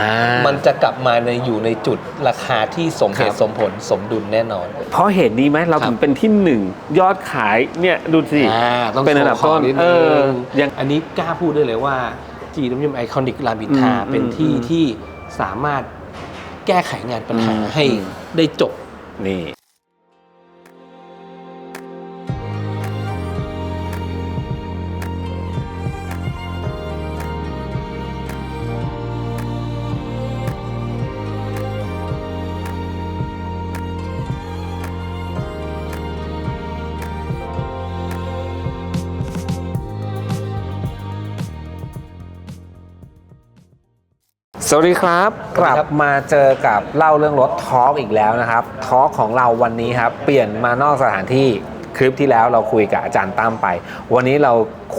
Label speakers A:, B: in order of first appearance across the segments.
A: อ่า
B: มันจะกลับมาในอยู่ในจุดราคาที่สมเห
A: ครั
B: ตุ
A: บ
B: สมผลสมดุลแน่นอน
A: เพราะเหตุนี้ไหมเรา
B: ครับ
A: ถึงเป็นที่หนึ่งยอดขายเนี่ยดูสิ
B: อ่าต้อง
A: เป็นอันดับ
B: โชว์
A: ต้น
B: ของนิดนึง
A: เออยัง
B: อันนี้กล้าพูดได้เลยว่า GWM Iconic รามอินทรา
A: อืม
B: เป็นที่
A: อืม
B: ที่สามารถแก้ไขงานปัญหา
A: อืม
B: ให้
A: อืม
B: ได้จบ
A: นี่ สวัสดีครับ
B: ส
A: ก
B: วัสดี
A: ลับ
B: ครับ
A: มาเจอกับเล่าเรื่องรถทอล์กอีกแล้วนะครับทอล์กของเราวันนี้ครับ เปลี่ยนมานอกสถานที่คลิปที่แล้วเราคุยกับอาจารย์ตั้มไป วันนี้เรา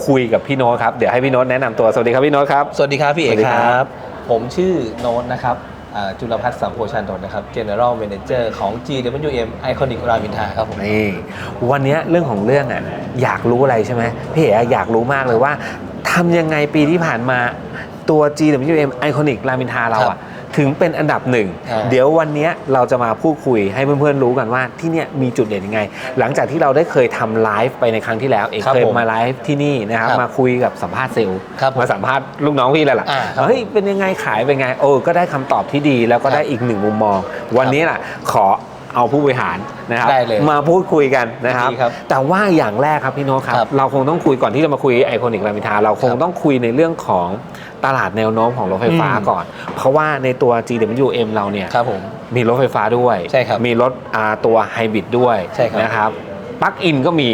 A: คุยกับพี่โน้ตครับ เดี๋ยวให้พี่โน้ตแนะนำตัวสวัสดีครับพี่โน้ตครับ
B: สวัสดีครับพี่เอ
A: สวั
B: ก
A: สดี
B: ค
A: ครั
B: รับบผมชื่อโน้ตนะครับอ่าจุลพัฒน์สัมโพชันนท์นะครับ General Manager ของ GWM Iconic รามอินทราครับผม
A: นี่วันนี้เรื่องของเรื่องอะอยากรู้อะไรใช่ไหมพี่เอ๋อยากรู้มากเลยว่าทำยังไงปีที่ผ่านมา ตัว GWM Iconic รามินทาเรา
B: ครั
A: อะ
B: บ
A: ถึงเป็นอันดับหนึ่ง
B: อ่า
A: เดี๋ยววันนี้เราจะมาพูดคุยให้เพื่อนๆรู้กันว่าที่เนี่ยมีจุดเด่นยังไง หลังจากที่เราได้เคยทำไลฟ์ไปในครั้งที่แล้ว เอก
B: ครับ
A: เคย
B: ผม
A: มาไลฟ์ที่นี่นะครับ
B: ครับ
A: มาคุยกับสัมภาษณ์เซลล์
B: ครับผม
A: มาสัมภาษณ์ลูกน้องพี่แล้วล่ะ
B: อ่าครับ
A: เฮ้ยเป็นยังไงขายเป็นไงโอ้ก็ได้คำตอบที่ดี แล้วก็ได้
B: ครับ
A: อีกหนึ่งมุมมอง วันนี้ล่ะขอเอาผู้บริหารนะครับ
B: ได้เลย
A: มาพูดคุยกันนะครับ
B: ดีครับ
A: แต่ว่าอย่างแรกครับพี่โน้ตครับ
B: ครับ
A: เราคงต้องคุยก่อนที่จะมาคุยไอคอนิกรามินทาเราคง
B: ครับ
A: ต้องคุยในเรื่องของ ตลาดแนวโน้มของรถไฟฟ้า
B: อืม
A: ก่อน เพราะว่าในตัว GWM เราเนี่ย
B: ครับผม
A: มีรถไฟฟ้าด้วย
B: ใช่ครับ
A: มีรถอ่าตัวไฮบริดด้วย
B: ใช่ครับ
A: นะครับปลั๊กอินก็มี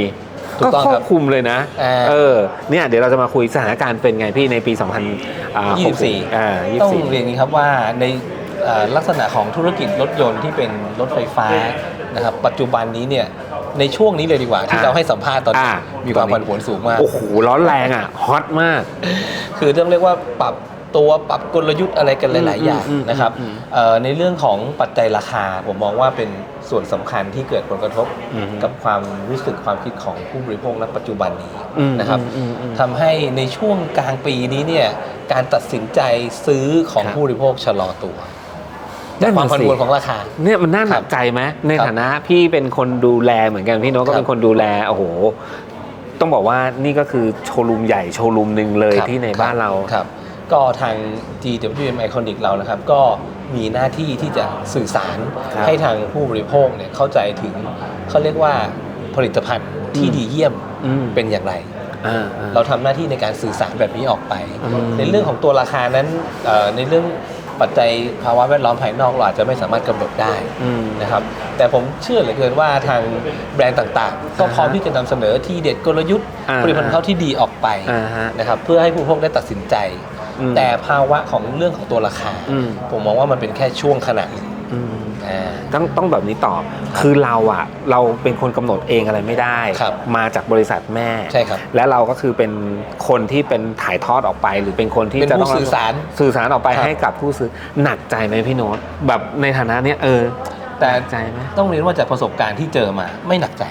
B: ถูกต้อง
A: ครอ
B: ครับบ
A: คลุมเลยนะ
B: อ่า
A: เออ เนี่ยเดี๋ยวเราจะมาคุยสถานการณ์เป็นไงพี่ในปี 2000อ่า
B: 24
A: อ่า
B: ต้อง
A: 24
B: เรียนอย่างนี้ครับว่าในเอ่อลักษณะของธุรกิจรถยนต์ที่เป็นรถไฟฟ้านะครับปัจจุบันนี้เนี่ย ในช่วงนี้เลยดีกว่า ที่
A: อ่า
B: เราให้สัมภาษณ์ตอนนี้
A: อ่า
B: มีความ
A: ตอนนี้
B: ผันผวนสูงมาก
A: โอ้โหร้อนแรงอะฮอตมาก
B: คือต้องเรียกว่าปรับตัวปรับกลยุทธ์อะไรกันหลาย ๆ อย่าง
A: อืมอืม
B: นะครับ
A: อืม
B: เอ่อในเรื่องของปัจจัยราคา ผมมองว่าเป็นส่วนสำคัญที่เกิดผลกระทบ
A: อืม
B: กับความรู้สึกความคิดของผู้บริโภคณปัจจุบันนี้
A: อืม
B: นะครับ
A: อืมอืม
B: ทำให้ในช่วงกลางปีนี้เนี่ยการตัดสินใจซื้อของ
A: ครับ
B: ผู้บริโภคชะลอตัว
A: นั่น
B: ความ
A: น่ะ
B: ผัน
A: สิ
B: ผวนของราคา
A: เนี่ยมันน่าหนั
B: ครั
A: ก
B: บ
A: ใจไหมใน
B: ครับ
A: ฐานะพี่เป็นคนดูแลเหมือนกันพี่โน้ตก็
B: ครับ
A: เป็นคนดูแลโอ้โหต้องบอกว่านี่ก็คือโชว์รูมใหญ่โชว์รูมหนึ่งเลย
B: ครับ
A: ที่ในบ้านเรา
B: ครับ ก็ทาง GWM Iconic เรานะครับ ก็มีหน้าที่ที่จะสื่อสาร
A: ครับ
B: ให้ทางผู้บริโภคเนี่ยเข้าใจถึงเขาเรียกว่าผลิตภัณฑ์ที่
A: อืม
B: ดีเยี่ยม
A: อืม
B: เป็นอย่างไร
A: อ่าอ่า
B: เราทำหน้าที่ในการสื่อสารแบบนี้ออกไป
A: อืม
B: ในเรื่องของตัวราคานั้นเอ่อในเรื่อง ปัจจัยภาวะแวดล้อมภายนอกเราอาจจะไม่สามารถกำหนดได้
A: อืม
B: นะครับแต่ผมเชื่อเหลือเกินว่าทางแบรนด์ต่างๆ ก็พร้อม
A: อ่าฮะ
B: ที่จะนำเสนอที่เด็ดกลยุทธ์
A: อ่า
B: ผลิตภัณฑ์เขาที่ดีออกไป
A: อ่าฮะ
B: นะครับเพื่อให้ผู้บริโภคได้ตัดสินใจ
A: อืม
B: แต่ภาวะของเรื่องของตัวราคา
A: อืม
B: ผมมองว่ามันเป็นแค่ช่วงขณะหนึ่ง
A: อืม
B: อ่า
A: ต้องต้องแบบนี้ตอบคือเราอะเราเป็นคนกำหนดเองอะไรไม่ได้
B: ครับ
A: มาจากบริษัทแม่
B: ใช่ครับ
A: และเราก็คือเป็นคนที่เป็นถ่ายทอดออกไป หรือเป็นคนที่
B: เป็น
A: จะ
B: ผู้
A: ต้อง
B: สื่อสาร
A: สื่อสารออกไป
B: ครับ
A: ให้กับผู้ซื้อหนักใจไหมพี่โน้ตแบบในฐานะเนี้ยเออ
B: แต่
A: หนักใจไหม
B: ต้องเรียนว่าจากประสบการณ์ที่เจอมาไม่หนักใจ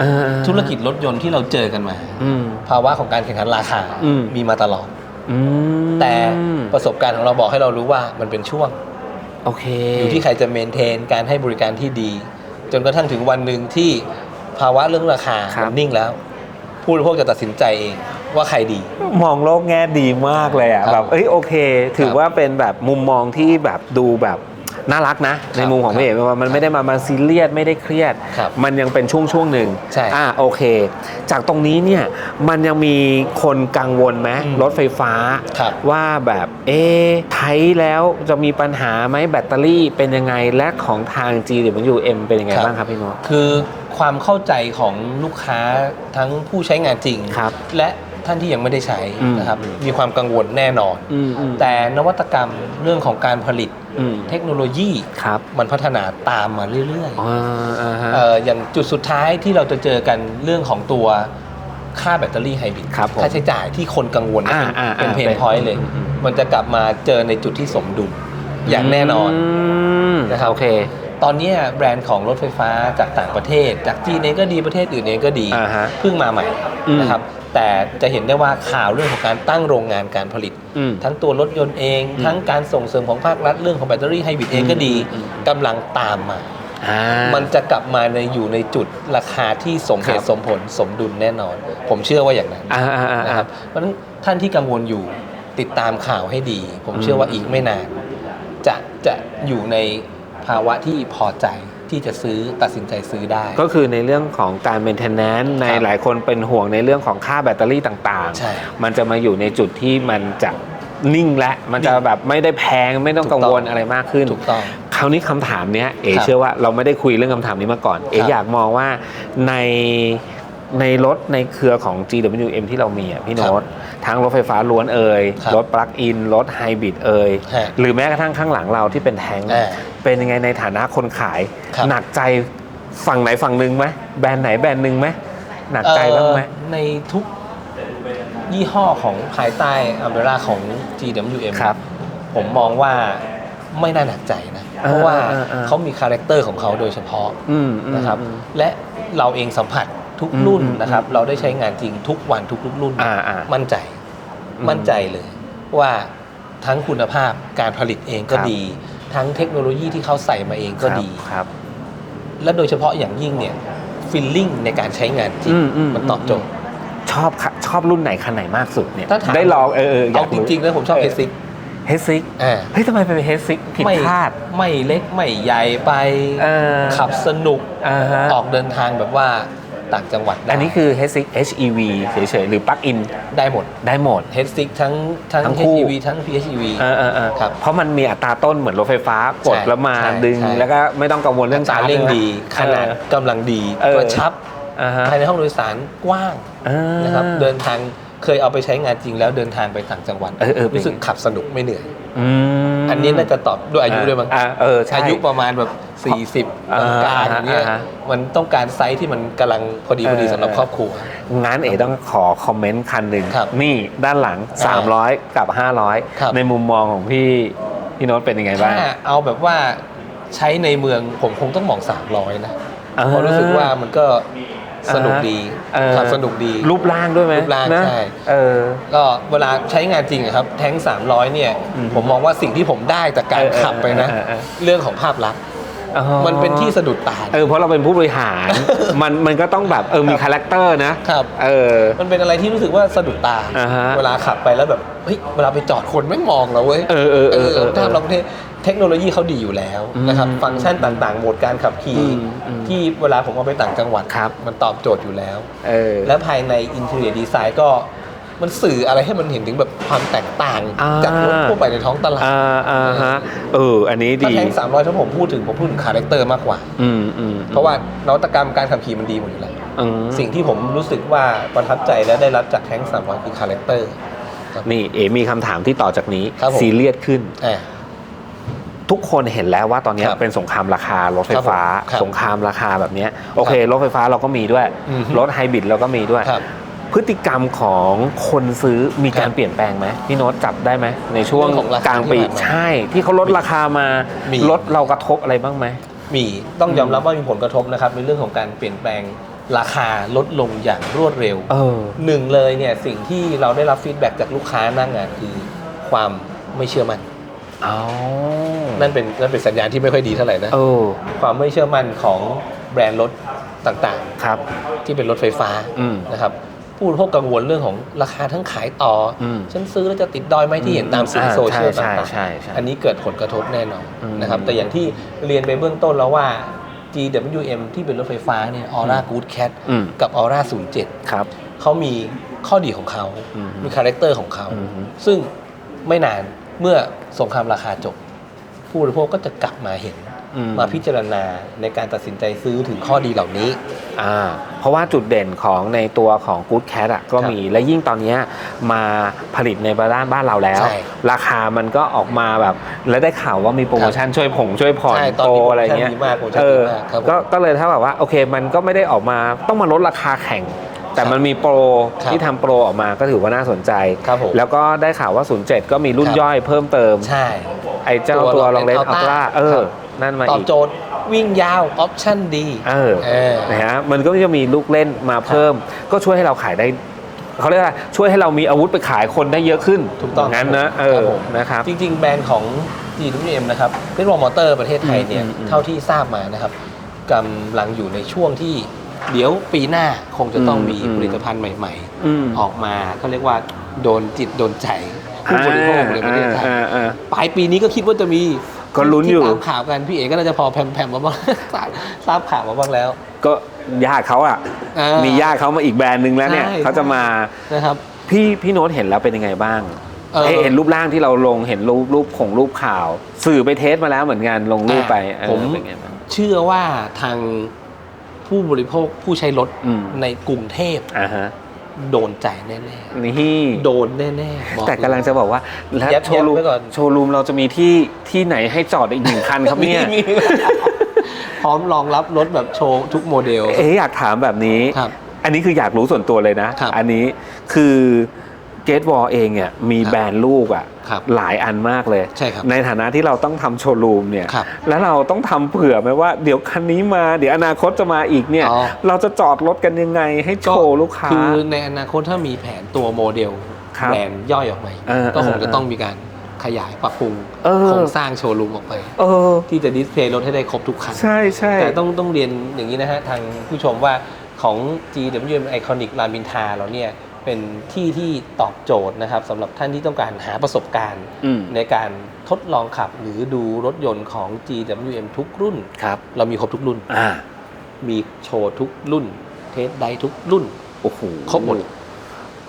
A: เออ
B: ธุรกิจรถยนต์ที่เราเจอกันมา
A: อืม
B: ภาวะของการแข่งขันราคา
A: อืม
B: มีมาตลอด
A: อืม
B: แต่ประสบการณ์ของเราบอกให้เรารู้ว่ามันเป็นช่วง
A: โอเค
B: อยู่ที่ใครจะเมนเทนการให้บริการที่ดี จนกระทั่งถึงวันหนึ่งที่ภาวะเรื่องราคา
A: ครับ
B: มันนิ่งแล้ว ผู้บริโภคจะตัดสินใจเองว่าใครดี
A: มองโลกแง่ดีมากเลยอะ
B: ครับ
A: แบบเอ้ยโอเค ถือ
B: ครับ
A: ว่าเป็นแบบมุมมองที่แบบดูแบบ น่ารักนะ ในมุมของ
B: ครับ
A: พี่เอกว่ามันไม่ได้มามาซีเรียสไม่ได้เครียด
B: ครับ
A: มันยังเป็นช่วงช่วงๆหนึ่ง
B: ใช่
A: อ่าโอเค จากตรงนี้เนี่ยมันยังมีคนกังวลไหม
B: อืม
A: รถไฟฟ้า
B: ครับ
A: ว่าแบบเอ๊ะใช้แล้วจะมีปัญหาไหมแบตเตอรี่เป็นยังไงและของทาง G หรือ M เป็นยังไง
B: ครับ
A: บ้างครับพี่โน้ต
B: คือความเข้าใจของลูกค้าทั้งผู้ใช้งานจริง
A: ครับ
B: และ ท่านที่ยังไม่ได้ใช้
A: อืม
B: นะครับมีความกังวลแน่นอน
A: อืมอืม
B: แต่นวัตกรรมเรื่องของการผลิต
A: อืม
B: เทคโนโลยี
A: ครับ
B: มันพัฒนาตามมาเรื่อย
A: อ่าอ่าฮะ
B: ๆเอ่ออย่างจุดสุดท้ายที่เราจะเจอกันเรื่องของตัวค่าแบตเตอรี่ไฮบริด
A: ครับผม
B: ค่าใช้จ่ายที่คนกังวล
A: อ่า
B: เป็น
A: อ่า
B: เป็น
A: อ่า
B: เพน
A: เป็น
B: พอยต์เลย
A: อืมอืม
B: มันจะกลับมาเจอในจุดที่สมดุลอย่างแน่นอน
A: ม
B: นะครับ
A: โอเค
B: ตอนเนี้ยแบรนด์ของรถไฟฟ้าจากต่างประเทศ จากจีนเองก็ดีประเทศอื่นเองก็ดี
A: อ่าฮะ
B: เพิ่งมาใหม่
A: อืม
B: นะครับแต่จะเห็นได้ว่าข่าวเรื่องของการตั้งโรงงานการผลิต
A: อืม
B: ทั้งตัวรถยนต์เอง
A: อืม
B: ทั้งการส่งเสริมของภาครัฐเรื่องของแบตเตอรี่ไฮบริดเองก็ดี
A: อืม
B: กำลังตามมา
A: อ่า
B: มันจะกลับมาในอยู่ในจุดราคาที่สมเห
A: ครั
B: ตุ
A: บ
B: สมผลสมดุลแน่นอน ผมเชื่อว่าอย่างนั้น
A: อ่าอ่าอ่า
B: นะครับเพราะฉะนั้นท่านที่กังวลอยู่ติดตามข่าวให้ดี ผมเชื่อว่าอีกไม่นาน จะจะอยู่ใน ภาวะที่พอใจที่จะซื้อตัดสินใจซื้อได้
A: ก็คือในเรื่องของการ maintenance ใน
B: ครับ
A: หลายคนเป็นห่วงในเรื่องของค่าแบตเตอรี่ต่าง
B: ใช่
A: ๆ มันจะมาอยู่ในจุดที่มันจะนิ่งและมันจะ
B: นิ่ง
A: แบบไม่ได้แพงไม่ต้อง
B: ถูกต้
A: กั
B: อง
A: งวลอะไรมากขึ้น
B: ถูกต้อง
A: คราวนี้คำถามเนี้ยเอ๋
B: ครับ
A: เชื่อว่าเราไม่ได้คุยเรื่องคำถามนี้มาก่อน เอ๋
B: ครับ
A: อยากมองว่าใน ในรถในเครือของ GWM ที่เรามีอะพี่โน้ตทั้งรถไฟฟ้าล้วนเอ่ย
B: ครับ
A: รถปลั๊กอิน รถไฮบริดเอ่ย
B: ฮะ
A: หรือแม้กระทั่งข้างหลังเราที่เป็นแทงค์
B: อ่า
A: เป็นยังไงในฐานะคนขาย
B: ครับ
A: หนักใจฝั่งไหนฝั่งหนึ่งไหมแบรนด์ไหนแบรนด์หนึ่งไหมหนักใจบ้างไหม
B: เอ่อในทุกยี่ห้อของภายใต้อัมเบร่าของ GWM
A: ครับ
B: ผมมองว่าไม่น่าหนักใจนะ
A: เออ
B: เพราะว่า
A: เออเออ
B: เขามีคาแรคเตอร์ของเขาโดยเฉพาะ
A: อืมอืม
B: นะครับ
A: อืม
B: และเราเองสัมผัส ทุก
A: อืม
B: รุ่น
A: อืม
B: นะครับ เราได้ใช้งานจริงทุกวันทุกๆรุ่น
A: อ่าอ่า
B: มั่นใจ
A: อืม
B: มั่นใจเลยว่าทั้งคุณภาพการผลิตเองก็
A: ครับ
B: ดี ทั้งเทคโนโลยีที่เขาใส่มาเองก็ดี
A: ครับ
B: และโดยเฉพาะอย่างยิ่งเนี่ยฟิลลิ่งในการใช้งานจริง
A: อืมอืม
B: มันตอบโจทย์
A: ชอบค่ะชอบรุ่นไหนคันไหนมากสุดเนี่ย
B: ถ้าถาม
A: ได้ลองเออเอออยา
B: เอา
A: ก
B: จ
A: รู้
B: ริงๆแล้วผมชอบเอซิก
A: เฮซิก
B: อ่า
A: เฮ้ยทำไมเป็นเฮซิกผิด
B: ไม่
A: คาด
B: ไม่เล็ก ไม่ใหญ่ไป
A: เออ
B: ขับสนุก
A: อ่าฮะ
B: ออกเดินทางแบบว่า ต่างจังหวัดได้
A: อันนี้คือ H6 HEV เฉยๆหรือปลั๊กอิน
B: ได้หมด
A: ได้หมด
B: เฮดซิกทั้งทั้ง
A: ทั้งคู่
B: HEV ทั้ง PHEV
A: เออเออเออ
B: ครับ
A: เพราะมันมีอัตราต้นเหมือนรถไฟฟ้ากด
B: ใช่
A: แล้วมา
B: ใช่
A: ดึง
B: ใช่
A: แล้วก็ไม่ต้องกังวลเรื่อง
B: ตา
A: ชาร์จ
B: เร่งดี
A: ใช่
B: ข
A: ไหม
B: นาดกำลังดี
A: เออ ก
B: ระชับ
A: อ่าฮะ
B: ภายในห้องโดยสารกว้าง
A: อ่า
B: นะครับเดินทางเคยเอาไปใช้งานจริงแล้วเดินทางไปต่างจังหวัด
A: เออเออเป็น
B: รู้สึกขับสนุกไม่เหนื่อย
A: อืม
B: อันนี้น่าจะตอบด้วยอายุด้วยมั้ง
A: อ่าเออใช่
B: อายุประมาณแบบ 40
A: อ่าก
B: ลางๆอย่างเงี้ย
A: อ่าฮะ
B: มันต้องการไซส์ที่มันกำลังพอดีพอดี
A: เออ
B: สำหรับครอบครัว
A: งั้นเอ๋ต้องขอคอมเมนต์คันหนึ่ง
B: ครับ
A: นี่ด้านหลัง
B: อ่า
A: 300กับ
B: ครับ
A: 500 ในมุมมองของพี่พี่โน้ตเป็นยังไงบ้าง
B: ถ้าเอาแบบว่าใช้ในเมืองผมคงต้องมอง 300 นะ
A: อ่า
B: เพราะรู้สึกว่ามันก็ สนุกดี
A: เออ
B: ขับสนุกดี
A: รูปร่างด้วยไหม
B: รูปร่าง
A: นะ
B: ใช่
A: เออ
B: ก็เวลาใช้งานจริงอะครับแท้ง300เนี่ย
A: อืม
B: ผมมองว่าสิ่งที่ผมได้จากการ
A: เออเออ
B: ขับไปนะ
A: เออเออ
B: เรื่องของภาพลักษณ์
A: อ๋อ
B: มันเป็นที่สะดุดตา
A: เออเพราะเราเป็นผู้บริหาร มันมันก็ต้องแบบเออมีคาแรคเตอร์นะ
B: ครับ
A: เออ
B: มันเป็นอะไรที่รู้สึกว่าสะดุดตา
A: อ่าฮะ
B: เวลาขับไปแล้วแบบเฮ้ยเวลาไปจอดคนไม่มองเราเว้ย
A: เออเออเออเออ
B: ถ้าเราประเทศ เทคโนโลยีเขาดีอยู่แล้วนะครับ
A: อืม
B: ฟังก์ชันต่างๆโหมดการขับขี่
A: อืมอืม
B: ที่เวลาผมเอาไปต่างจังหวัด
A: ครับ
B: มันตอบโจทย์อยู่แล้ว
A: เออ
B: และภายในอินเทอร์เน็ตดีไซน์ก็มันสื่ออะไรให้มันเห็นถึงแบบความแตกต่าง
A: อ่า
B: จากรถทั่วไปในท้องตลาด
A: อ่าอ่าฮะเอออันนี้
B: ถ้า
A: ดี
B: แทงสามร้อยถ้าผมพูดถึงผมพูดถึงคาแรคเตอร์มากกว่า
A: อืมอืม
B: เพราะว่านวัตกรรมการขับขี่มันดีหมดอยู่แล้ว
A: อืม
B: สิ่งที่ผมรู้สึกว่าประทับใจและได้รับจากแท้งสามร้อยคือคาแรคเตอร์ครับ
A: นี่เอมีคำถามที่ต่อจากนี้
B: ครับผม
A: ซีเรียสขึ้น
B: อ่า
A: ทุกคนเห็นแล้วว่าตอนนี้
B: ครับ
A: เป็นสงครามราคารถไฟฟ้า
B: ครับ
A: สงครามราคาแบบเนี้ยโอเค รถไฟฟ้าเราก็มีด้วย
B: อือฮึ
A: รถไฮบริดเราก็มีด้วย
B: ครับ
A: พฤติกรรมของคนซื้อมีการ
B: ครับ
A: เปลี่ยนแปลงไหมพี่โน้ตจับได้ไหมในช่วง
B: เรื่องของราคาก
A: ลางปี
B: ที่ผ่านมา
A: ใช่ ที่เขาลดราคามา
B: มี
A: ลดเรากระทบอะไรบ้างไหม
B: มีต้องยอมรับว่ามีผลกระทบนะครับในเรื่องของการเปลี่ยนแปลงราคาลดลงอย่างรวดเร็ว
A: เออ
B: หนึ่งเลยเนี่ยสิ่งที่เราได้รับฟีดแบ็กจากลูกค้าหนั่งงานคือความไม่เชื่อมั่น
A: เอา
B: นั่นเป็นนั่นเป็นสัญญาณที่ไม่ค่อยดีเท่าไหร่นะ
A: เออ
B: ความไม่เชื่อมั่นของแบรนด์รถต่าง
A: ครับ
B: ๆ ที่เป็นรถไฟฟ้า
A: อืม
B: นะครับผู้บริโภคกังวลเรื่องของราคาทั้งขายต่ออ
A: ม
B: ฉันซื้อแล้วจะติดดอยไหมที่เห็นตามสื่อ
A: อ่า
B: โซเชียล
A: ใช่
B: ต่าง
A: ใช่ใช่
B: ๆ อันนี้เกิดผลกระทบแน่นอน
A: อืม
B: นะครับแต่อย่างที่เรียนไปเบื้องต้นแล้วว่า GWM ที่เป็นรถไฟฟ้าเนี่ย Aura Good Cat
A: อืม
B: กับ Aura 07
A: ครับ
B: เขามีข้อดีของเขา
A: อืม
B: มีคาแรคเตอร์ของเขา
A: อืม
B: ซึ่งไม่นาน เมื่อสงครามราคาจบ ผู้บริโภคก็จะกลับมาเห็น
A: อื
B: มาพิจารณาในการตัดสินใจซื้อถึงข้อดีเหล่านี้
A: อ่าเพราะว่าจุดเด่นของในตัวของ Good Cat อะก็
B: ครับ
A: มีและยิ่งตอนเนี้ยมาผลิตในบ้านบ้านเราแล้ว
B: ใช่
A: ราคามันก็ออกมาแบบ แล้วได้ข่าวว่ามีโปรโมชั่นช่วยผงช่วยผ่อน
B: ใช่ตอน
A: โต
B: นี้
A: อะไรเงี้ย
B: โปรโมชั่นดีมากโปรโมชั่น
A: เออ
B: ดีมากครับผม
A: ก็ก็เลยถ้าแบบว่าโอเคมันก็ไม่ได้ออกมาต้องมาลดราคาแข่ง แต่มันมีโปร
B: ครับ
A: ที่ทำโปรออกมาก็ถือว่าน่าสนใจ
B: ครับผม
A: แล้วก็ได้ข่าวว่า 07 ก็มีรุ่น
B: ครับ
A: ย่อยเพิ่มเติม
B: ใช่
A: ไอ้เจ้า
B: ตั
A: ตัว
B: ว
A: ลองเลน
B: Longleat
A: อัลต
B: Ultra
A: ร้าเออ
B: ครับ
A: นั่นมา
B: ตอบ
A: อีก
B: โจทย์วิ่งยาว ออปชั่นดี
A: เออ
B: เออ
A: นะฮะ มันก็จะมีลูกเล่นมาเพิ่ม ก็ช่วยให้เราขายได้ เขาเรียกว่าช่วยให้เรามีอาวุธไปขายคนได้เยอะขึ้น
B: ถูกต้อง
A: งั้นนะ เอ
B: ครั
A: อบ
B: ผม
A: นะครับ
B: จริง ๆ แบรนด์ของ GWM นะครับเป็นวอลมอเตอร์ประเทศไทยเนี่ย
A: อืมอืม
B: เท่าที่ทราบมานะครับกำลังอยู่ในช่วงที่ เดี๋ยวปีหน้าคงจะต้องมี
A: อืม
B: ผลิตภัณฑ์ใหม่
A: อืม
B: ๆ ออกมาเขาเรียกว่าโดนจิตโดนใจผู้บริโภคในประเทศไทย
A: อ่าอ่า
B: ปลายปีนี้ก็คิดว่าจะมี
A: ก็ลุ้นอยู่
B: ที่ตามข่าวกันพี่เอ๋ก็น่าจะพอแผ่มๆมาบ้าง ทราบทราบข่าวมาบ้างแล้ว
A: ก็ญาติเขาอะ
B: อ่า
A: มีญาติเขามาอีกแบรนด์หนึ่งแล้วเนี่ย
B: ใช่
A: เขาจะมา
B: นะครับ
A: พี่พี่โน้ตเห็นแล้วเป็นยังไงบ้าง
B: เออ
A: เอ๊ะเห็นรูปร่างที่เราลงเห็นรูปรูปของรูปข่าว สื่อไปเทสมาแล้วเหมือนกันลงรูปไปเออ
B: ผม
A: เป็นไงบ้าง
B: เชื่อว่าทาง ผู้บริโภคผู้ใช้รถ
A: อืม
B: ในกรุงเทพ
A: อ่าฮะ
B: โดนใจแน่
A: นี่
B: ๆ โดนแน่ๆบอก
A: แต่กำลังจะบอกว่า แล้ว
B: ยับ
A: โชว์รูม
B: ยับไว้ก่อน
A: โชว์รูมเราจะมีที่ที่ไหนให้จอดอีกหนึ่งคันครับเนี่ย
B: มีมีพร้อมรองรับรถแบบโชว์ทุกโมเดล
A: เอ๊ะอยากถามแบบนี้
B: ครับ
A: อันนี้คืออยากรู้ส่วนตัวเลยนะ
B: ครับ
A: อันนี้คือ เกตวอลเองเนี่ยมี
B: ครับ
A: แบรนด์ลูกอะ
B: ครับ
A: หลายอันมากเลย
B: ใช่ครับ
A: ในฐานะที่เราต้องทำโชว์รูมเนี่ย
B: ครับ
A: แล้วเราต้องทำเผื่อไหมว่าเดี๋ยวคันนี้มาเดี๋ยวอนาคตจะมาอีกเนี่ย
B: อ๋อ
A: เราจะจอดรถกันยังไงให้โชว์ลูกค้า
B: คือในอนาคตถ้ามีแผนตัวโมเดล
A: ครับ
B: แบรนด์ย่อยออกมา
A: เออ
B: ก็คง
A: เออ
B: จะต้องมีการขยายปรับปรุง
A: เออ
B: โครงสร้างโชว์รูมออกไป
A: เออ
B: ที่จะดิสเพลย์รถให้ได้ครบทุกคัน
A: ใช่ใช่
B: แต่ต้องต้องเรียนอย่างนี้นะฮะ ทางผู้ชมว่าของ GWM Iconic รามอินทราเราเนี่ย เป็นที่ที่ตอบโจทย์นะครับสำหรับท่านที่ต้องการหาประสบการณ์
A: อืม
B: ในการทดลองขับหรือดูรถยนต์ของ GWM ทุกรุ่น
A: ครับ
B: เรามีครบทุกรุ่น
A: อ่า
B: มีโชว์ทุกรุ่น เทสไดทุกรุ่น
A: โอ้โห
B: ครบหมด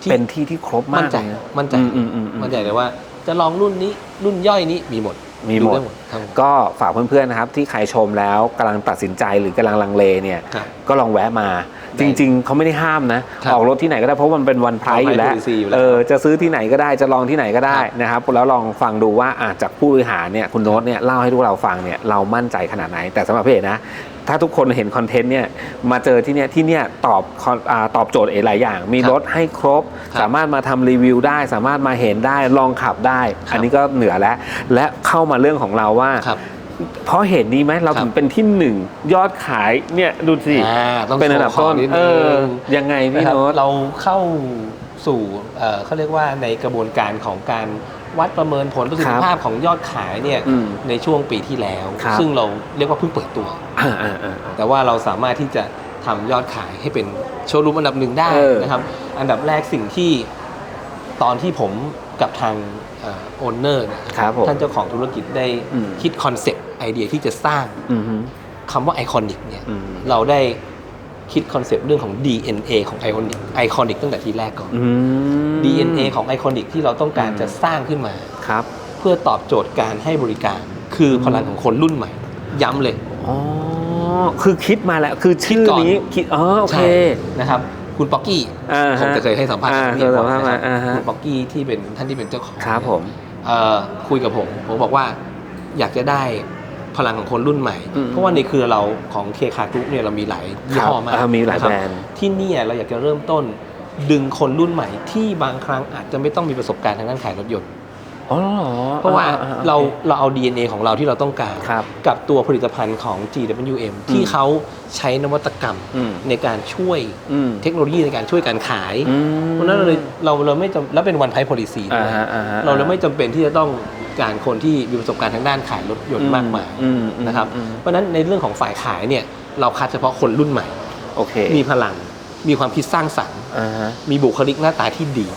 B: ที่
A: เป็นที่ที่ครบมาก
B: มั่นใจ
A: เลยะ
B: มั่นใจ
A: อืมอืมอืมอืม
B: มั่นใจเลยว่าจะลองรุ่นนี้รุ่นย่อยนี้มีหมด
A: มีหมด
B: ดูได้ครับผม
A: ก็ฝากเพื่อนๆนะครับที่ใครชมแล้วกำลังตัดสินใจหรือกำลังลังเลเนี่ย
B: ครับ
A: ก็ลองแวะมา
B: ได้
A: จริง ๆเขาไม่ได้ห้ามนะ
B: ครับ
A: ออกรถที่ไหนก็ได้เพราะมันเป็นวันไพร
B: วัน
A: อยู่แล้ว
B: policy อยู่แล้ว
A: เออจะซื้อที่ไหนก็ได้จะลองที่ไหนก็ได้
B: ครับ
A: นะครับแล้วลองฟังดูว่าอะจากผู้บริหารเนี่ยคุณโน้ตเนี่ยเล่าให้พวกเราฟังเนี่ยเรามั่นใจขนาดไหนแต่สำหรับพี่เอกนะ ถ้าทุกคนเห็นคอนเทนต์เนี่ยมาเจอที่เนี่ยที่เนี่ยตอบคอนอาตอบโจทย์เอหลายอย่าง มี
B: ครับ
A: รถให้ครบ
B: ครับ
A: สามารถมาทำรีวิวได้ สามารถมาเห็นได้ลองขับได้
B: ครับ
A: อันนี้ก็เหนือแล้ว และเข้ามาเรื่องของเราว่า
B: ครับ
A: เพราะเหตุนี้ไหมเรา
B: ครับ
A: ถึงเป็นที่หนึ่งยอดขายเนี่ยดูสิ
B: อ่าต้อง
A: เป็นอันดับ
B: โชว์
A: ต้น
B: ของนิดนึง
A: เออยังไงพี่
B: นะครับ
A: โน้ต
B: เราเข้าสู่เอ่อเขาเรียกว่าในกระบวนการของการ วัดประเมินผลประสิทธิภาพของยอดขายเนี่ย
A: อืม
B: ในช่วงปีที่แล้ว
A: ครับ
B: ซึ่งเราเรียกว่าเพิ่งเปิดตัว
A: อ่าอ่าอ่า
B: แต่ว่าเราสามารถที่จะทำยอดขายให้เป็นโชว์รูมอันดับหนึ่งได้
A: เออ
B: นะครับ อันดับแรกสิ่งที่ตอนที่ผมกับทางโอนเนอร์
A: ครับผม
B: ท่านเจ้าของธุรกิจได้
A: อืม
B: คิดคอนเซปต์ไอเดียที่จะสร้าง
A: อืมฮึ
B: คำว่าไอคอนิกเนี่ย
A: อืม
B: เราได้ คิดคอนเซปต์เรื่องของ DNA ของไอคอนิกไอคอนิกตั้งแต่ทีแรกก่อน
A: อืม
B: DNA ของไอคอนิกที่เราต้องการ
A: อืม
B: จะสร้างขึ้นมา
A: ครับ
B: เพื่อตอบโจทย์การให้บริการ คือพลังของคนรุ่นใหม่ ย้ำเลย
A: อ๋อคือคิดมาแล้วคือชื่อ
B: คิดก่อน
A: นี้คิดอ๋อโอเค
B: ใช่นะครับคุณป๊อกกี้
A: อ่าฮะ
B: ผมจะเคยให้สัมภาษณ์
A: อ่า
B: กับ
A: เคยสัมภาษณ์
B: นะ
A: มาอ่า
B: ค
A: ฮะ
B: รับคุณป๊อกกี้ที่เป็นท่านที่เป็นเจ้าของ
A: ครับผม
B: เอ่อคุยกับผม ผมบอกว่าอยากจะได้ พลังของคนรุ่นใหม่
A: อืม
B: เพราะว่าในเครือเราของเคคากรุ๊ปเนี่ยเรามีหลายยี่ห้อมาก
A: ครับอ่ามีหลายะ
B: ค
A: แบรนด์
B: ที่เนี่ยเราอยากจะเริ่มต้นดึงคนรุ่นใหม่ที่บางครั้งอาจจะไม่ต้องมีประสบการณ์ทางด้านขายรถยนต์
A: อ๋อเหรอ
B: เพราะว่า
A: อ่อ่
B: เรา
A: โอค
B: เราเอา DNA ของเราที่เราต้องการ
A: ครับ
B: กับตัวผลิตภัณฑ์ของ GWM ที่เขาใช้นวัตกรรม
A: อืม
B: ในการช่วย
A: อืม
B: เทคโนโลยีในการช่วยการขาย
A: อืม
B: เพราะฉะนั้นเราเลยเราเราไม่จำแล้วเป็นวันไพ policy ด้
A: อ่า
B: วย
A: ฮะอ่าฮะ
B: เราเลยไม่จำเป็นที่จะต้องการคนที่มีประสบการณ์ทางด้านขายรถยนต์มากมาย
A: อืมอืม
B: นะครับ
A: อืม
B: เพราะฉะนั้นในเรื่องของฝ่ายขายเนี่ยเราคัดเฉพาะคนรุ่นใหม่
A: โอเค
B: มีพลัง มีความคิดสร้างสรรค์
A: อ่าฮะ
B: มีบุคลิกหน้าตาที่ดี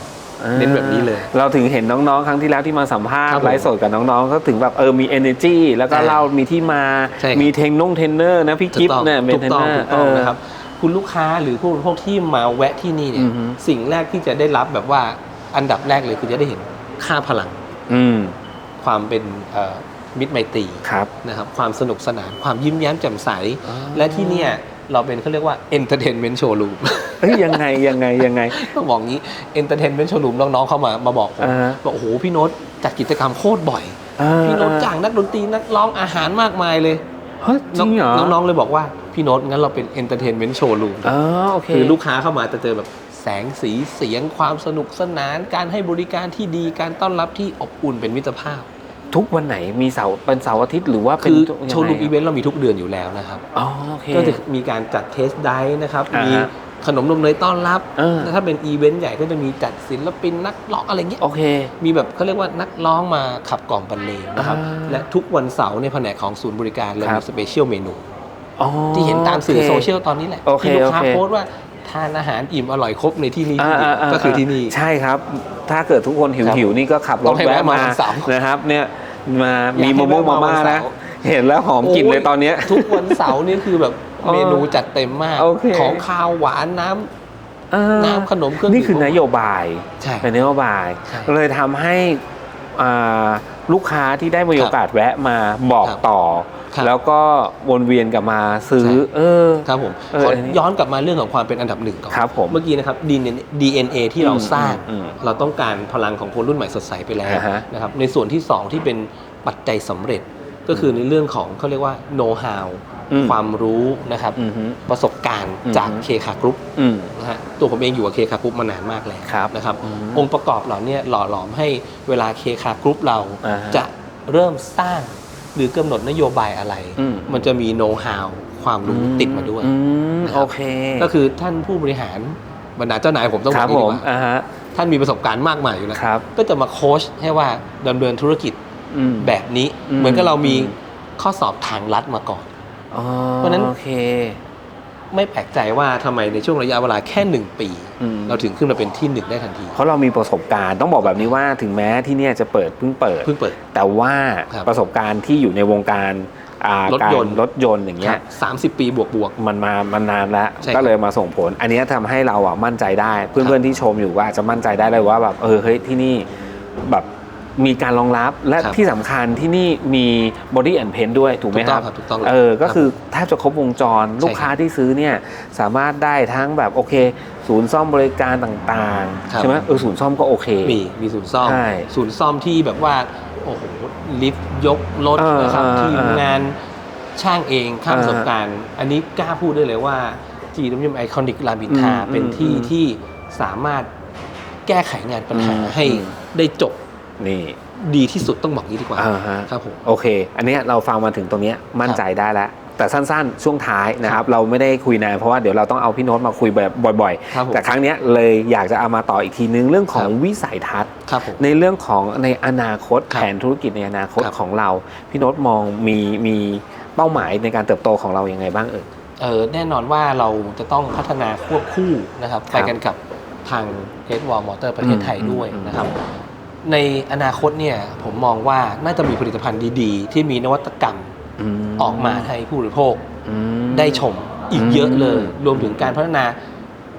B: เน้นแบบนี้เลย
A: เราถึงเห็นน้องๆ ครั้งที่แล้วที่มาสัมภาษ
B: ครั
A: ณ์
B: บผม
A: ไลฟ์สดกับน้องๆเขาถึงแบบเออมี energy แล้วก็
B: ใช่
A: เล่ามีที่มา
B: ใช่ครับ
A: มีเทรนนงเทรนเนอร์นะพี่กิฟต์เนี่ยเป็น
B: ถูก
A: เทรน
B: ต้อ
A: เน
B: ง
A: อร์
B: ถูกต้องนะครับคุณลูกค้าหรือผู้บริโภคที่มาแวะที่นี่เนี่
A: อื
B: ย
A: อฮึ
B: สิ่งแรกที่จะได้รับแบบว่าอันดับแรกเลยคือจะได้เห็นค่าพลัง
A: อืม
B: ความเป็นเอ่อมิตรไมตรี
A: ครับ
B: นะครับความสนุกสนานความยิ้มแย้มแจ่มใส
A: อ๋อ
B: และที่เนี่ย เราเป็นเขาเรียกว่า entertainment showroom
A: เอ้ยยังไงยังไงยังไง
B: ต้องบอกงี้ entertainment showroom น้องๆเข้ามามาบอกผม
A: อ่าฮะ
B: บอกโอ้โหพี่โน้ตจัดกิจกรรมโคตรบ่อย
A: อ่า
B: พี่โน้ตจ้างนักดนตรีนักร้องอาหารมากมายเลย
A: เฮ้ยจริงเหรอ
B: น้องๆเลยบอกว่าพี่โน้ตงั้นเราเป็น entertainment showroom
A: อ๋อโอเค
B: คือลูกค้าเข้ามาจะเจอแบบแสงสีเสียงความสนุกสนาน การให้บริการที่ดีการต้อนรับที่อบอุ่นเป็นมิตรภาพ
A: ทุกวันไหนมีเสาร์เป็นเสาร์อาทิตย์หรือว่าเป็น
B: คือ
A: ยังไง
B: โชว์รูมอีเวนต์เรามีทุกเดือนอยู่แล้วนะครับ
A: อ๋อโอเค
B: ก็จะมีการจัดเทสไดฟ์นะครับ
A: อ่าฮะ
B: มีขนมนมเนยต้อนรับ
A: เออ
B: ถ้าเป็นอีเวนต์ใหญ่ก็จะมีจัดศิลปินนักร้องอะไรเงี้ย
A: โอเค
B: มีแบบเขาเรียกว่านักร้องมาขับกล่อมบรรเลงนะครับ
A: อ่า
B: และทุกวันเสาร์ในแผนกของศูนย์บริการเรา
A: ครั
B: มี
A: บ
B: สเปเชียลเมนู
A: อ๋อ
B: ที่เห็นตามสื่อ
A: โค
B: โซเชียลตอนนี้แหละ
A: โอเค
B: ที่ลูกค้า
A: โอเค
B: โพสต์ว่าทานอาหารอิ่มอร่อยครบในที่นี้
A: อ่า
B: ที่เดียวาาก็คือที่นี่
A: ใช่ครับ ถ้าเกิดทุกคนหิว
B: ครับ
A: หิวนี่ก็ขับร
B: ต้
A: ถ
B: องให้
A: แวะ
B: แวะมา
A: มา
B: วันเสาร์
A: นะครับ เนี่ยมา
B: อยาก
A: มี
B: ให้
A: โมโม่
B: แวะ
A: มา
B: มา
A: ม่า
B: วันเสา
A: นะ
B: ร์
A: เห็นแล้วหอมกลิ่นเลยตอนเนี้ย
B: ทุกวันเสาร์นี่คือแบบ
A: อ๋อ
B: เมนูจัดเต็มมาก
A: โอเค
B: ของคาวหวานน้ำ
A: อ่า
B: น้ำขนมเครื่อง
A: นี่คือ
B: ดื่ม
A: นโยบาย
B: ใช่
A: เป็นนโยบาย
B: ใช่
A: เลยทำให้อ่า ลูกค้าที่ได้มี
B: ครับ
A: โอกาสแวะมาบอก
B: ครับ
A: ต่อ
B: ครับ
A: แล้วก็วนเวียนกลับมาซื้อ
B: ใช่
A: เออ
B: ครับผม
A: เออ
B: ขอ
A: อันนี้
B: ย้อนกลับมาเรื่องของความเป็นอันดับหนึ่งก่อน
A: ครับผม
B: เมื่อกี้นะครับ DNA DNA ที่เรา
A: อืม
B: สร้าง
A: อืม
B: เราต้องการพลังของคนรุ่นใหม่สดใสไปแล้ว
A: อ่าฮะ
B: นะครับในส่วนที่ 2 ที่เป็นปัจจัยสำเร็จ ก็คือในเรื่องของเขาเรียกว่า know how
A: อืม
B: ความรู้นะครับ
A: อือฮึ
B: ประสบการณ์
A: อืม
B: จากเคคากรุ๊ป
A: อืม
B: นะฮะตัวผมเองอยู่กับเคคากรุ๊ปมานานมากแล้ว
A: ครับ
B: นะครับ
A: อืม
B: องค์ประกอบเหล่าเนี้หล่อหลอมให้เวลาเคคากรุ๊ปเรา
A: อ่าฮะ
B: จะเริ่มสร้างหรือกำหนดนโยบายอะไร
A: อืม
B: มันจะมี know how ความรู้ติดมาด้วย
A: อืม
B: นะครับ
A: โอเค
B: ก็คือท่านผู้บริหารบรรดาเจ้านายผมต้อง
A: ค
B: บอ
A: รั
B: ก
A: บ
B: นี้
A: ผ
B: ดี
A: ม
B: กว่า
A: อ่าฮะ
B: ท่านมีประสบการณ์มากมายอยู่แล้ว
A: ครับ
B: ก็จะมาโค้ชให้ว่าดำเนินธุรกิจ
A: อืม
B: แบบนี้
A: อืม
B: เหมือนกับเรามี
A: อืม
B: ข้อสอบทางลัดมาก่อน
A: อ๋อ
B: เพราะฉะนั้น
A: โอเค
B: ไม่แปลกใจว่าทำไมในช่วงระยะเวลาแค่หนึ่งปี
A: อืม
B: เราถึงขึ้นมาเป็นที่หนึ่งได้ทันที
A: เพราะเรามีประสบการณ์ต้องบอกแบบนี้ว่าถึงแม้ที่เนี่ยจะเปิดเพิ่งเปิด
B: เพิ่งเปิด
A: แต่ว่า
B: ครับ
A: ประสบการณ์ที่อยู่ในวงการอ่าร
B: ถยนต์
A: การรถยนต์อย่างเงี้ย
B: สามสิบปีบวกบวก
A: มันมามันนานแล้ว
B: ใช่ครับ
A: ก็เลยมาส่งผล อันเนี้ยทำให้เราอะมั่นใจได้ เพื่อนๆที่ชมอยู่ก็อาจจะมั่นใจได้เลยว่าแบบเออเฮ้ยที่นี่แบบ มีการรองรับและ
B: ครับ
A: ที่สำคัญที่นี่มี body and paint ด้วยถูกไหม
B: ถูก
A: ค
B: ต้อ
A: รั
B: ง
A: บ
B: ครับถูกต้องเลย
A: เออก็
B: ครับ
A: คือแทบจะครบวงจรลูกค้าที่ซื้อเนี่ยสามารถได้ทั้งแบบโอเค ศูนย์ซ่อมบริการต่าง
B: ครับ
A: ๆใช่ไหมเออศูนย์ซ่อมก็โอเค
B: มีมีศูนย์ซ่อม
A: ใช่
B: ศูนย์ซ่อมที่แบบว่า โอ้โห ลิฟต์ยกรถ
A: เออ
B: นะครับ
A: เออ
B: ทีม
A: เออ
B: งานช่างเองข้าม
A: เออ
B: ประสบการณ์ อันนี้กล้าพูดได้เลยว่าจีนยมไอคอนิกลาบินทา
A: อืม
B: เป็นที่
A: อืม
B: ที่สามารถแก้ไขงานปัญหา
A: อืม
B: ให้
A: อืม
B: ได้จบ
A: นี่
B: ดีที่สุดต้องบอกนี้ดีกว่า
A: อ่าฮะ
B: ครับผม
A: โอเค อันเนี้ยเราฟังมาถึงตรงเนี้ยมั่นใจได้แล้ว แต่สั้นๆ ช่วงท้ายนะครับ เราไม่ได้คุยนานเพราะว่าเดี๋ยวเราต้องเอาพี่โน้ตมาคุยแบบบ่อย
B: ครับผม
A: ๆ แต่ครั้งเนี้ยเลยอยากจะเอามาต่ออีกทีนึงเรื่องของ
B: ครับ
A: วิสัยทัศน์
B: ครับผม
A: ในเรื่องของในอนาคต
B: ครับ
A: แผนธุรกิจในอนาคต
B: ครับ
A: ของเรา พี่โน้ตมองมีมีเป้าหมายในการเติบโตของเรายังไงบ้างเอ่ย
B: เออแน่นอนว่าเราจะต้องพัฒนาควบคู่นะครับ
A: ครับ
B: ไปกันกับทางเ e ดวอลมอเตอร์ประเทศไทย
A: อืม
B: ด้วย
A: อืม
B: นะครับ ในอนาคตเนี่ยผมมองว่าน่าจะมีผลิตภัณฑ์ดีๆ ที่มีนวัตกรรม
A: ม
B: ออกมาให้ผู้บริโภค
A: อืม
B: ได้ชมอีกเยอะเลย
A: อืม
B: รวมถึงการพัฒนา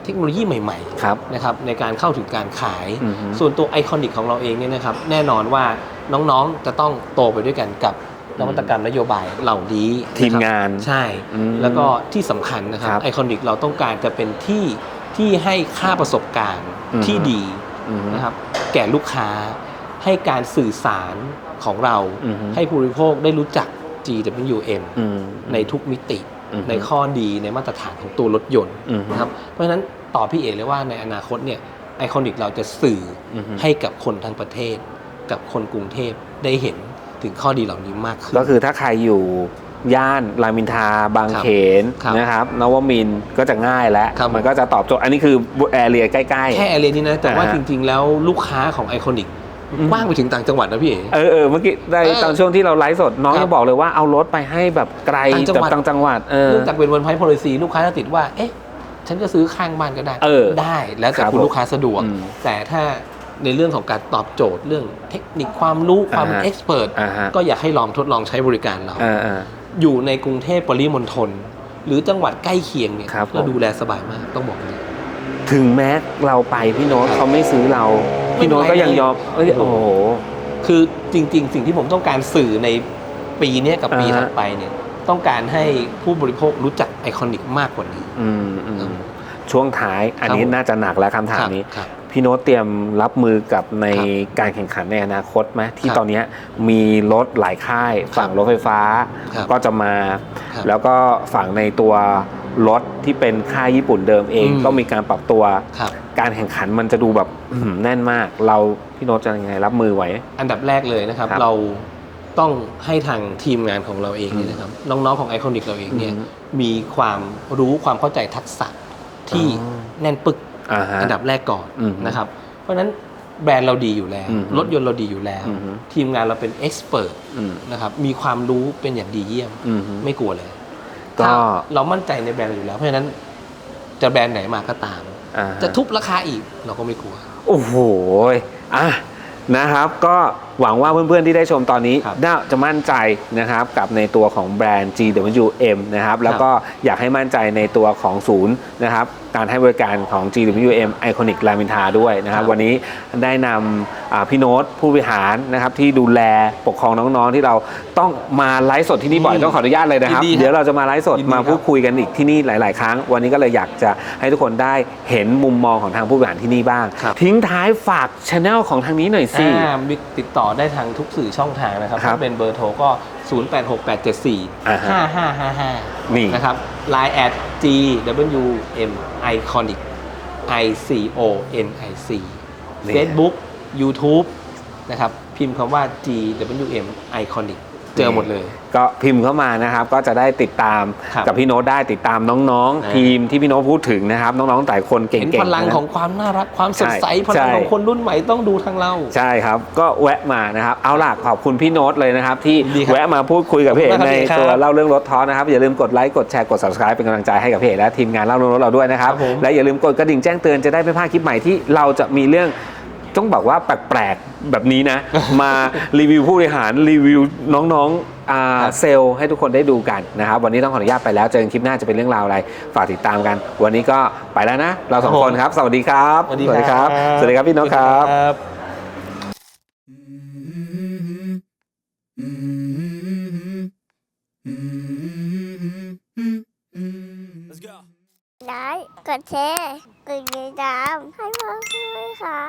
B: เทคโนโลยีใหม่
A: ครับ
B: ๆนะครับในการเข้าถึงการขาย
A: อือฮึ
B: ส่วนตัวไอคอนิกของเราเองเนี่ยนะครับแน่นอนว่าน้องๆจะต้องโตไปด้วยกันกับนวัตกรรมนโยบายเหล่านี้
A: ทีม
B: นะครับ
A: งาน
B: ใช่
A: อืม
B: แล้วก็ที่สำคัญนะครับ
A: ครับ
B: ไอคอนิกเราต้องการจะเป็นที่ที่ให้ค่าประสบการณ์
A: อืม
B: ที่ดี
A: อืม
B: นะครับ แก่ลูกค้า ให้การสื่อสารของเรา
A: อืม
B: ให้ผู้บริโภคได้รู้จัก GWM
A: อืม
B: ในทุกมิติ
A: อืม
B: ในข้อดีในมาตรฐานของตัวรถยนต์
A: อืม
B: นะครับเพราะฉะนั้นตอบพี่เอเลยว่าในอนาคตเนี่ยไอคอนิกเราจะสื่ออ
A: อฮึ
B: ให้กับคนทั้งประเทศ กับคนกรุงเทพได้เห็นถึงข้อดีเหล่านี้มากขึ้น
A: ก็คือถ้าใครอยู่ ย่านรามอินทราบาง
B: ครับ
A: เขน
B: ครับ
A: นะครับนวมินทร์ก็จะง่ายแล้ว
B: ครับ
A: มันก็จะตอบโจทย์อันนี้คือแอเรียใกล้
B: แค่แอเรียนี้นะ แต่ว่า
A: อ่าฮะ
B: จริงๆแล้วลูกค้าของไอคอนิก
A: อืม
B: กว้างไปถึงต่างจังหวัดนะพี่เอ๋
A: ๆ เออเออเมื่อกี้ได้
B: เออ
A: ตอนช่วงที่เราไลฟ์สดน้อง
B: ครับ
A: จะบอกเลยว่าเอารถไปให้แบบไกล
B: ต่างจังหวัด
A: แบบต่างจังหวัดเออ
B: เนื่องจากเป็นวันไพร์ policy ลูกค้าจะติดว่า เอ๊ะ ฉันก็ซื้อข้างบ้านก็ได้
A: เออ
B: ได้แล้วแต่
A: ครับ
B: คุณ
A: ผม
B: ลูกค้าสะดวก
A: อืม
B: แต่ถ้าในเรื่องของการตอบโจทย์เรื่องเทคนิคความรู้ความเป็น
A: อ่าฮะ
B: เอ็กซ์เพรส
A: อ่าฮะ
B: ก็อยากให้ลองทดลองใช้บริการเรา
A: อ่า อ่า
B: อยู่ในกรุงเทพปริมณฑลหรือจังหวัดใกล้เคียงเนี่ย
A: ครับ
B: เรา
A: ผม
B: ดูแลสบายมากต้องบอกเลย
A: ถึงแม้เราไปพี่โน้ตเขาไม่ซื้อเรา พี่โน้ตก็ยังยอมเอ้ยโอ้โห
B: คือจริง ๆ สิ่งที่ผมต้องการสื่อในปีเนี้ยกับปี
A: อ่าฮะ
B: ถัดไปเนี่ย ต้องการให้ผู้บริโภครู้จักไอคอนิกมากกว่านี้
A: อืมอืมช่วงท้ายอันนี้
B: ครับผม
A: น่าจะหนักแล้วคำถามนี้
B: ครับ
A: พี่โน้ตเตรียมรับมือกับใน
B: ครับ
A: การแข่งขันในอนาคตไหมที่
B: ครับ
A: ตอนเนี้ยมีรถหลายค่าย ฝั่งรถไฟฟ้า
B: ครับ
A: ก็จะมา
B: ครับ
A: แล้วก็ฝั่งในตัวรถที่เป็นค่ายญี่ปุ่นเดิมเอง
B: อืม
A: ก็มีการปรับตัว
B: ครับ
A: การแข่งขันมันจะดูแบบอื้อหือแน่นมาก เราพี่โน้ตจะยังไงรับมือไหว
B: อันดับแรกเลยนะครับ
A: ครับ
B: เราต้องให้ทางทีมงานของเราเองเนี่ยนะครับน้องๆของไอคอนิกเราเองเนี่ย
A: อืม
B: มีความรู้ความเข้าใจทักษะที่
A: อ๋อ
B: แน่นปึก
A: อ่าฮะ
B: อันดับแรกก่อน
A: อืม
B: นะครับ เพราะฉะนั้นแบรนด์เราดีอยู่แล้ว
A: อืม
B: รถยนต์เราดีอยู่แล้ว
A: อืม
B: ทีมงานเราเป็นเอ็กซ์เพรส
A: อืม
B: นะครับมีความรู้เป็นอย่างดีเยี่ยม
A: อืม
B: ไม่กลัวเลย
A: ก็
B: ถ้าเรามั่นใจในแบรนด์เราอยู่แล้ว เพราะฉะนั้นจะแบรนด์ไหนมาก็ตาม
A: อ่าฮ
B: จะทุบราคาอีกเราก็ไม่กลัว
A: โอ้โหอะนะครับก็ หวังว่าเพื่อนๆที่ได้ชมตอนนี้
B: ครับ
A: น่าจะมั่นใจนะครับกับในตัวของแบรนด์ GWM นะครับแล้วก็อยากให้มั่นใจในตัวของศูนย์นะครับการให้บริการของ GWM Iconic รามอินทราด้วยนะครับ
B: ครับ
A: วันนี้ได้นำอ่าพี่โน้ตผู้บริหารนะครับที่ดูแลปกครองน้องๆ ที่เราต้องมาไลฟ์สดที่นี่บ่อย
B: อืม
A: ต้องขออนุญาตเลยนะครับ
B: ยินดีครับ
A: เดี๋ยวเราจะมาไลฟ์สด
B: ยินดี
A: มา
B: ครับ
A: พูดคุยกันอีกที่นี่หลาย ๆ ครั้ง วันนี้ก็เลยอยากจะให้ทุกคนได้เห็นมุมมองของทางผู้บริหารที่นี่บ้าง
B: ครับ
A: ทิ้งท้ายฝากช anel ของทางนี้หน่อยสิ
B: อ่ามีติดต่อได้ทางทุกสื่อช่องทางนะครับ
A: ครับ
B: ถ้าเป็นเบอร์โทรก็086874
A: อ่าฮะ
B: 5555
A: นี่
B: นะครับ Line at GWM Iconic I C O N I C
A: นี่
B: Facebook YouTube นะครับ พิมพ์คำว่า GWM Iconic เจอหมดเลย
A: ก็พิมพ์เข้ามานะครับ ก็จะได้ติดตาม
B: ครับ
A: กับพี่โน้ตได้ติดตามน้อง
B: อ่า
A: ๆทีมที่พี่โน้ตพูดถึงนะครับ น้องๆหลายคนเก่ง
B: เห็น
A: ๆ
B: พลัง
A: นะ
B: ของความน่ารักความสดใส
A: ใช่
B: พลัง
A: ใช่
B: ของคนรุ่นใหม่ต้องดูทางเรา
A: ใช่ครับ ก็แวะมานะครับเอาล่ะขอบคุณพี่โน้ตเลยนะครับ ที่
B: ยินดีครับ
A: แวะมาพูดคุยกับพี่เอก
B: ขอบคุณ
A: ใน
B: มากครับ
A: ตัวเล่าเรื่องรถท้อนะครับอย่าลืมกดไลค์กดแชร์กด subscribe เป็นกำลังใจให้กับพี่เอกและทีมงานเล่าเรื่องรถเราด้วยนะครับ
B: ครับผม
A: และอย่าลืมกดกระดิ่งแจ้งเตือนจะได้ไม่พลาดคลิปใหม่ที่เราจะมีเรื่อง ต้องบอกว่าแปลกๆแบบนี้นะ มารีวิวผู้บริหารรีวิวน้องๆเซลให้ทุกคนได้ดูกันนะครับ วันนี้ต้องขออนุญาตไปแล้วเจอกันคลิปหน้าจะเป็นเรื่องราวอะไร ฝากติดตามกัน วันนี้ก็ไปแล้วนะ เราสองคนครับ สวัสดีครับ
B: สวัสดีครับ
A: สวัสดีครับพี่น้องครับ Let's go
C: ไลค์กดแชร์กดติดตามให้พ่อด้วยค่ะ